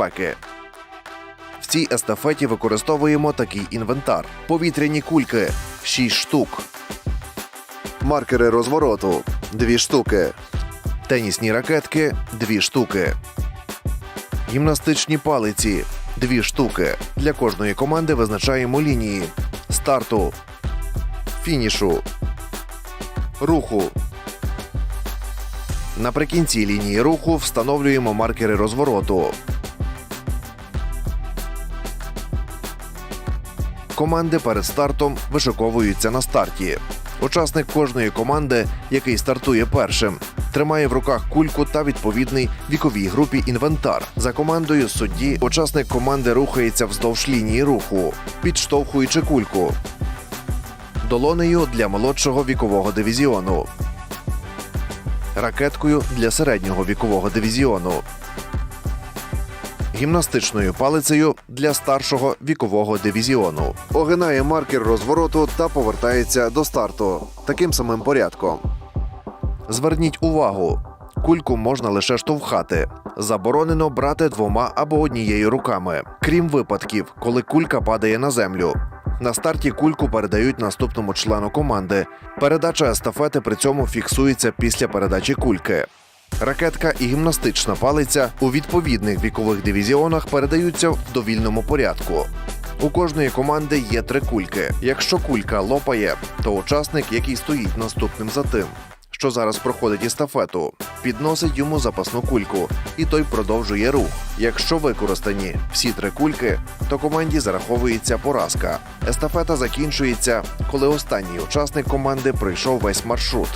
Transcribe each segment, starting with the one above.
безпеки. В цій естафеті використовуємо такий інвентар: повітряні кульки 6 штук, маркери розвороту 2 штуки, тенісні ракетки 2 штуки, гімнастичні палиці 2 штуки. Для кожної команди визначаємо лінії старту, фінішу, руху. Наприкінці лінії руху встановлюємо маркери розвороту. Команди перед стартом вишиковуються на старті. Учасник кожної команди, який стартує першим, тримає в руках кульку та відповідний віковій групі інвентар. За командою судді учасник команди рухається вздовж лінії руху, підштовхуючи кульку. Долонею для молодшого вікового дивізіону. Ракеткою для середнього вікового дивізіону. Гімнастичною палицею для старшого вікового дивізіону. Огинає маркер розвороту та повертається до старту таким самим порядком. Зверніть увагу: кульку можна лише штовхати. Заборонено брати двома або однією руками, крім випадків, коли кулька падає на землю. На старті кульку передають наступному члену команди. Передача естафети при цьому фіксується після передачі кульки. Ракетка і гімнастична палиця у відповідних вікових дивізіонах передаються в довільному порядку. У кожної команди є три кульки. Якщо кулька лопає, то учасник, який стоїть наступним за тим, що зараз проходить естафету, підносить йому запасну кульку, і той продовжує рух. Якщо використані всі три кульки, то команді зараховується поразка. Естафета закінчується, коли останній учасник команди пройшов весь маршрут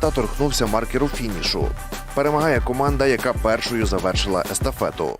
та торкнувся маркеру фінішу. Перемагає команда, яка першою завершила естафету.